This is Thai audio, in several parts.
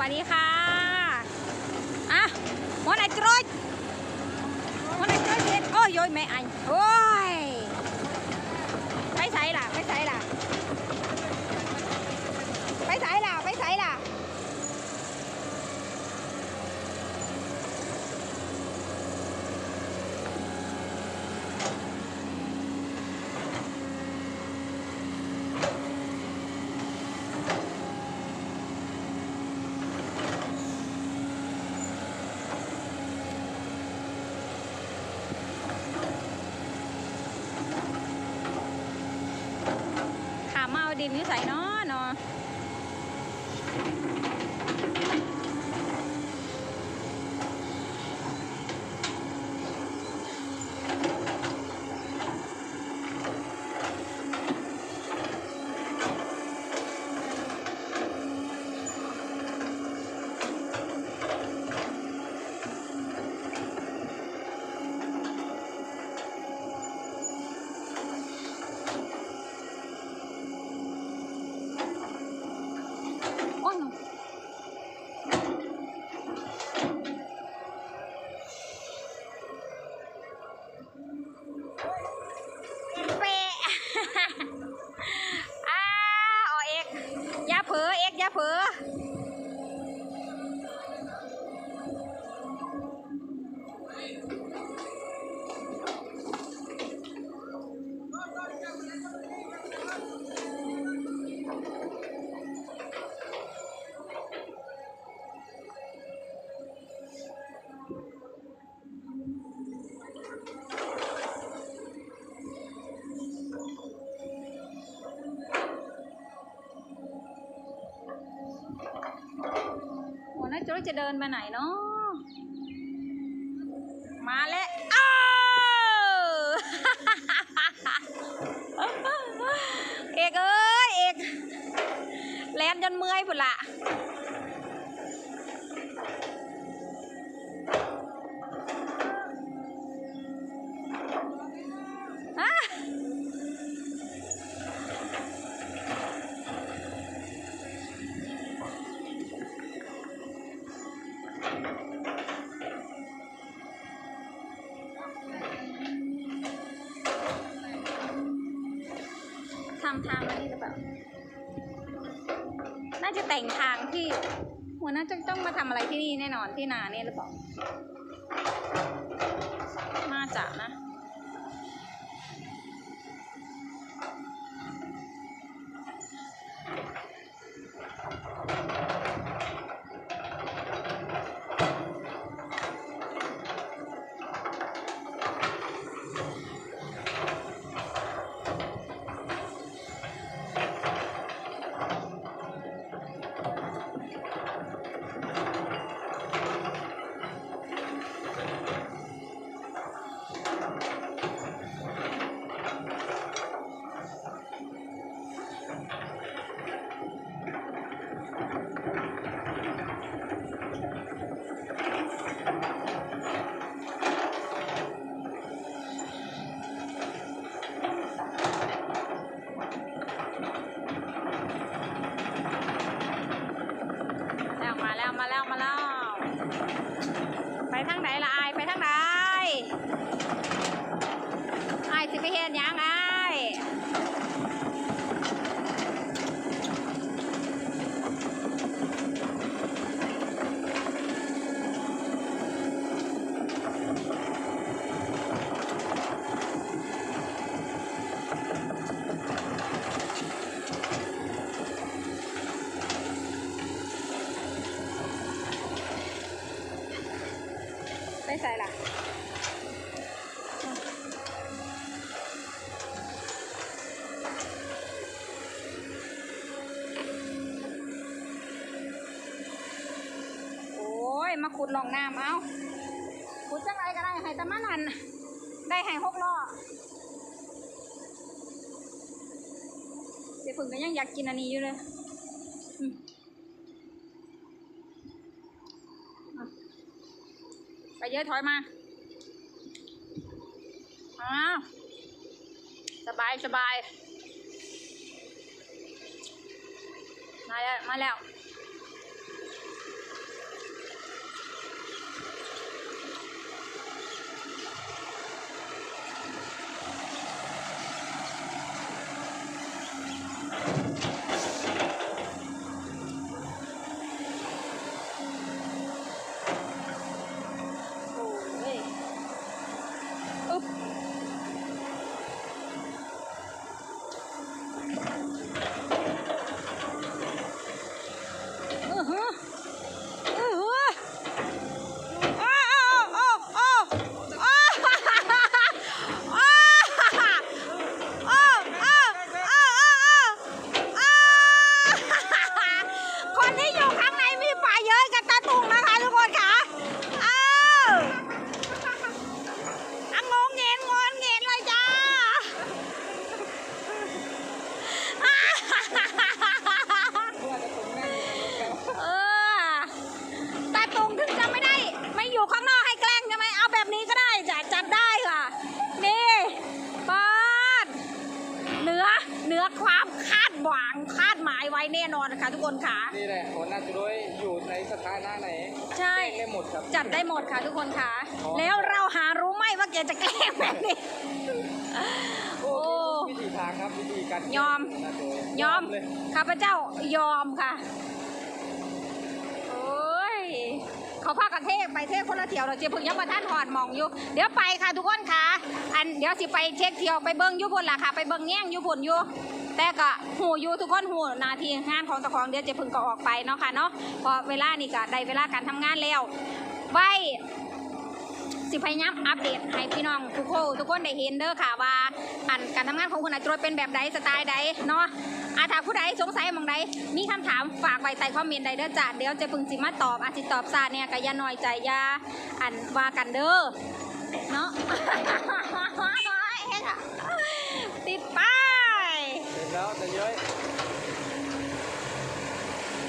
วัสดีค่ะ อะหมอไหนจรอยหมอไหนจรอยเด็ดโอ้ยโยยแม่อันโอ้ย ไปใส่ล่ะ ไปใส่ล่ะ ไปใส่ล่ะ ไปใส่ล่ะ ขามาเอาดินนิสัยเนาะเนาะ จะจะเดินไปไหนเนาะมาแล้วอ้าเอกเอ้ยเอกแลนจนเมื่อยพุ่นละ แต่งทางที่หัวหน้าจะต้องมาทำอะไรที่นี่แน่นอนที่นาเนี่ยหรือเปล่าน่าจะนะ มาขุดลองน้ำเอาขุดจังไรก็ได้ให้แตะมันหันได้ให้หกล้อเดี๋ยวผึ่งก็ยังอยากกินอันนี้อยู่เลยไปเยอะถอยมาอ้าวสบายสบาย มาแล้ว มาแล้ว คนที่อยู่ข้างในมีป่าเยอะกับตาตุงนะคะทุกคนค่ะอ้าวอะงงเงียนงอนเงียนเลยจ้า เออตาตุงถึงจะไม่ได้ ไม่อยู่ข้างนอกให้แกล้งใช่ไหมเอาแบบนี้ก็ได้จัดจัดได้ค่ะ นี่ปอนเหนือ เหนือความคาดหวังคาดหมายไว้แน่นอนค่ะทุกคนค่ะ นี่แหละหัวหน้าจุ้ยอยู่ในสถานะไหนใช่แจ้งได้หมดครับ จัดได้หมดค่ะทุกคนค่ะ อ๋อ แล้วเราหารู้ไหมว่าแกจะแกล้งแบบนี้ โอ้ วิธีทางครับวิธีการยอมหัวหน้าจุ้ยอมเลยข้าพเจ้ายอมค่ะ โอ้ย เขาพากันเทไปเทคนละเที่ยวเราเจียพึ่งยังมาท่านหอดมองอยู่ เดี๋ยวไปค่ะทุกคนค่ะ อันเดี๋ยวสิไปเช็คเที่ยวไปเบิ้งอยุพุ่นล่ะค่ะ ไปเบิ้งแง่งอยุพุ่นอยู่แต่ก็หูอยู่ทุกคนหูนาทีงานของตะของเดี๋ยวเจะพึ่งก็ออกไปเนาะค่ะเนาะพอเวลานี่ก็ได้เวลาการทำงานแล้วไว้สิพยายามอัปเดตให้พี่น้องทุกคนทุกคนได้เห็นเด้อค่ะว่าอันการทำงานของคุณอาจารยเป็นแบบใดสไตล์ใดเนาะ อาถ้าผู้ใดสงสัยหมองใดมีคำถามฝากไว้ใต้คอมเมนต์ใดเด้อจ้ะเดี๋ยวจะพึงสิมาตอบอาจสิตอบซาเนี่ยก็อย่าน้อยใจอย่าอันว่ากันเด้อเนาะ ติดป้าย เสร็จแล้วแต่เย้ย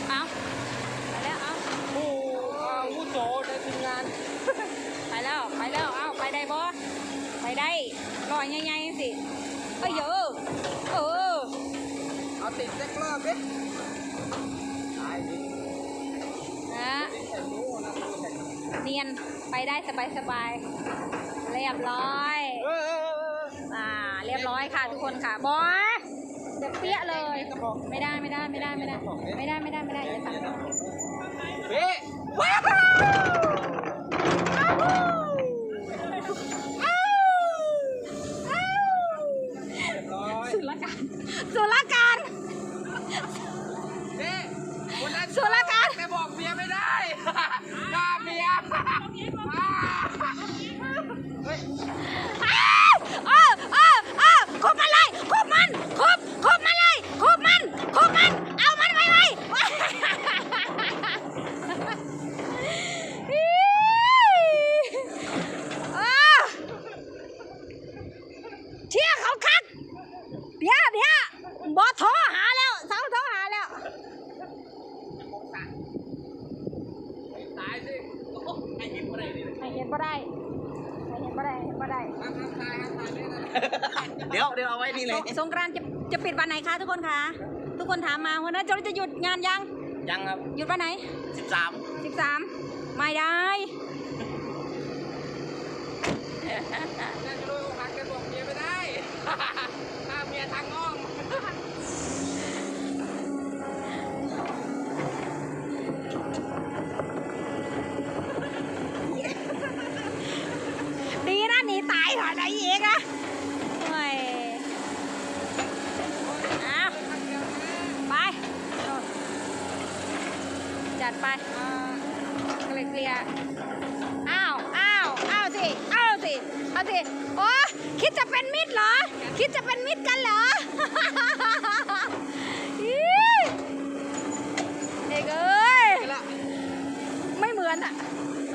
เอาไปแล้วเอาผู้อาวุโสในทีมงานไปแล้วไปแล้วเอาไปได้บ่ไปได้ลอยใหญ่ๆสิเอ้ยเยอะเออเอา ติดแจ็ครอบดิตายดินะติดใส่หมูนะเนียนไปได้สบายสบายเรียบร้อยอ่าเรียบร้อยค่ะทุกคนค่ะบอยเดี๋ยวเปี้ยเลย ไม่ได้ไม่ได้ไม่ได้ไม่ได้ไม่ได้ไม่ได้ไม่ได้อย่าทำเบ๊ะว้าว เดี๋ยวเอาไว้นี่เลยสงสงกรานต์จะจะปิดวันไหนคะทุกคนคะ ทุกคนถามมาวันนั้นจะจะหยุดงานยัง ยังครับ หยุดวันไหนสิบสามสิบสามไม่ได้น่ จัดไปเกลียเกลียอ้าวอ้าวอ้าวสิอ้าวสิเอาสิโอ้คิดจะเป็นมิตรเหรอ คิดจะเป็นมิตรกันเหรออี๋เอกเอ้ยไปละไม่เหมือนอะ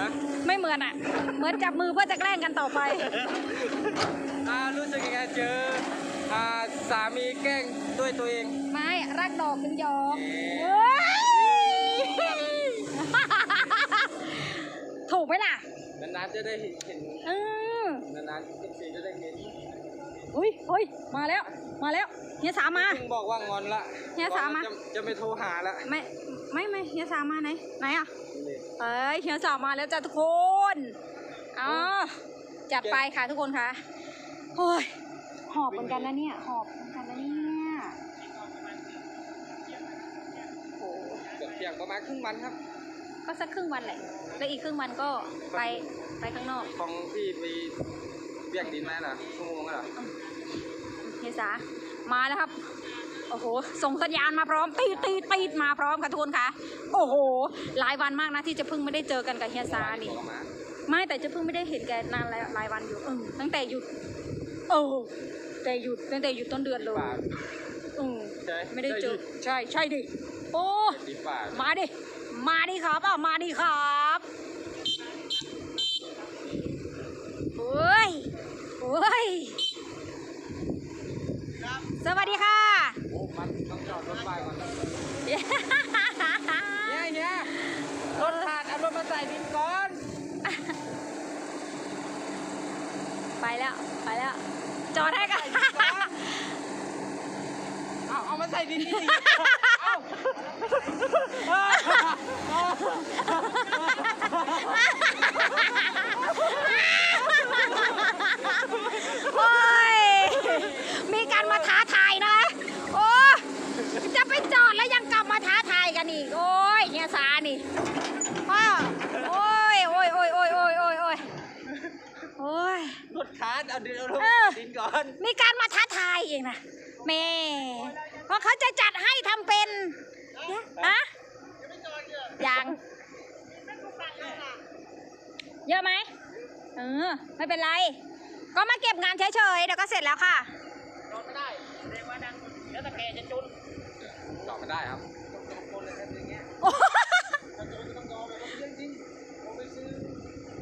ฮะไม่เหมือนอะเหมือนจับมือเพื่อจะแกล้งกันต่อไปอ่ารู้สึกยังไงเจออ่าสามีแกล้งด้วยตัวเอง ไม่ รักดอกถึงยอม เอ๊ะ เฮ้ย ถูก ไหมล่ะ นานๆจะได้เห็น เออนานๆเป็นสีจะได้เห็นอุ้ยเฮ้ยมาแล้ว มาแล้วเฮียสามมาเพิ่งบอกว่างอนละเฮียสามมาจะจะไม่โทรหาละไม่ไม่ไม่เฮียสามมาไหนไหนอะนี่เอ้ยเฮียสามมาแล้วจ้ะทุกคนอ๋อจัดไปค่ะทุกคนค่ะโอ้ยหอบเหมือนกันนะเนี่ยหอบเหมือนกันนะเนี่ยโอ้โหเกือบเที่ยงประมาณครึ่งวันครับ ก็สักครึ่งวันแหละ แล้วอีกครึ่งวันก็ไปไปข้างนอกของพี่ไปเบียกดินไหมล่ะชั่วโมงเหรอเฮียสามาแล้วครับ โอ้โห ส่งสัญญาณมาพร้อม ตีดตีดตีดมาพร้อมค่ะทุกคนค่ะ โอ้โห หลายวันมากนะที่จะเพิ่งไม่ได้เจอกันกับเฮียสานี่บอกมาไม่แต่จะเพิ่งไม่ได้เห็นแกนานหลายหลายวันอยู่เออตั้งแต่หยุดเออแต่หยุดตั้งแต่หยุดต้นเดือนเลยป่าเออใช่ไม่ได้เจอ ใช่ ใช่ดิ โอ้ดีป่ามาดิ มาดิครับเอามาดิครับโอ้ยโอ้ย สวัสดีค่ะ โอ้มันต้องจอดรถไฟก่อน เย้ เนี่ยเนี่ยรถขาดเอารถมาใส่ดินก่อน ไปแล้ว ไปแล้ว จอดให้กัน เอาเอามาใส่ดินดีๆเอาโอ้ย มีการมาท้าทายนะ โอ้จะไปจอดแล้วยังกลับมาท้าทายกันอีก โอ้ยเฮียสานี่พ่อโอ้ยโอ้ยโอ้ยโอ้ยโอ้ยโอ้ยโอ้ยโอ้ย รถขาดเอาดินเอารถเออ ดินก่อน มีการมาท้าทายเองนะแม่ เพราะเขาจะจัดให้ทำเป็นฮะยังเยอะไหมเออไม่เป็นไร ก็มาเก็บงานเฉยๆเดี๋ยวก็เสร็จแล้วค่ะจอดไม่ได้เรียกว่าดังแล้วตะแกจะจุนจอดไม่ได้ครับคนเลยครับอย่างเงี้ยโอ้ถ้าจุนก็ต้องยอมเลยรถจริงๆผมไปซื้อ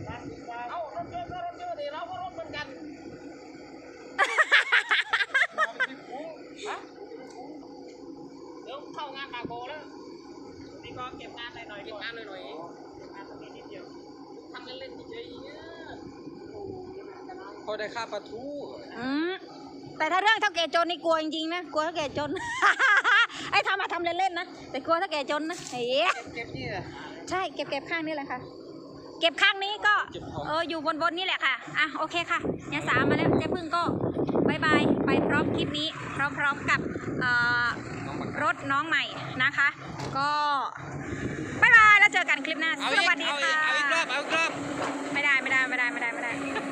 ร้านดีกว่าเอ้ารถเยอะก็รถเยอะดิเราก็รถเหมือนกันเราไปซื้อคุ้งฮะเดี๋ยวเข้างานปากโบแล้วนี่ก็เก็บงานหน่อยๆเก็บงานหน่อยๆเองเก็บงานตรงนี้นิดเดียวทำเล่นๆเฉยๆเนี่ยโอ้โหจะน อนพอได้ค่าปลาทูอืมแต่ถ้าเรื่องเท่าแก่จนนี่กลัวจริงๆนะกลัวเท่าแก่จน ไอ้ทำมาทำเล่นๆนะแต่กลัวเท่าแก่จนนะเฮ้ยเก็บนี่แหละใช่เก็บเก็บข้างนี้แหละค่ะ เก็บข้างนี้ก็เก็บของเอออยู่บนบนๆนี่แหละค่ะอะโอเคค่ะเนี่ยสามมาแล้วเจ๊พึ่งก็บายบายไปพร้อมคลิปนี้พร้อมๆกับเอ่อน้องมันรถน้องใหม่นะคะ ก็บายบายแล้วเจอกันคลิปหน้าเอาสอีกวัสดีเอาอีค่ะกเอาอีกรอบเอาอีกรอบไม่ได้ไม่ได้ไม่ได้ไม่ได้ไม่ได้